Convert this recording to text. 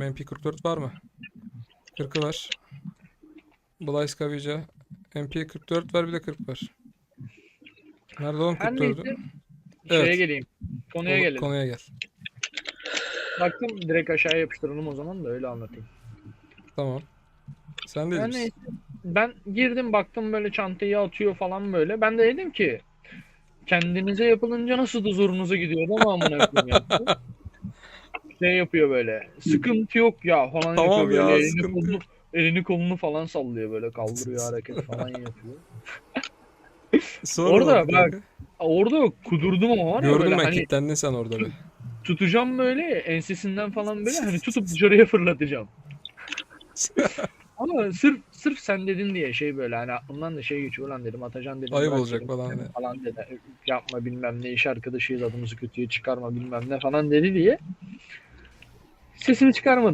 MP44 var mı? 40'ı var. Blaze Kavica. MP44 var bir de 40 var. Nerede oğlum Her 44'ü? neyse şeye Evet. geleyim. Konuya gelelim. Konuya gel. Baktım direkt aşağıya yapıştıralım o zaman da öyle anlatayım. Tamam. Sen de neyse ben girdim baktım böyle çantayı atıyor falan böyle. Ben de dedim ki kendinize yapılınca nasıl da zorunuza gidiyor ama amına koyayım ya. Şey yapıyor böyle. Sıkıntı yok ya falan Tamam yapıyor ya, böyle. Elini sıkıntı kolunu, elini kolunu falan sallıyor böyle. Kaldırıyor hareket falan yapıyor. Sonra Orada bak, kanka? Orada kudurdum ama var ya Gördüm böyle ben hani kilitlendin sen orada be. tutacağım böyle ensesinden falan böyle hani tutup dışarıya fırlatacağım. Ama sırf sırf sen dedin diye şey böyle hani aklımdan da şey geçiyor lan dedim Atacan dedim. Ayıp olacak dedim, falan diye. falan dedi. Yapma bilmem ne iş arkadaşıyız adımızı kötüye çıkarma bilmem ne falan dedi diye. Sesini çıkarmadım.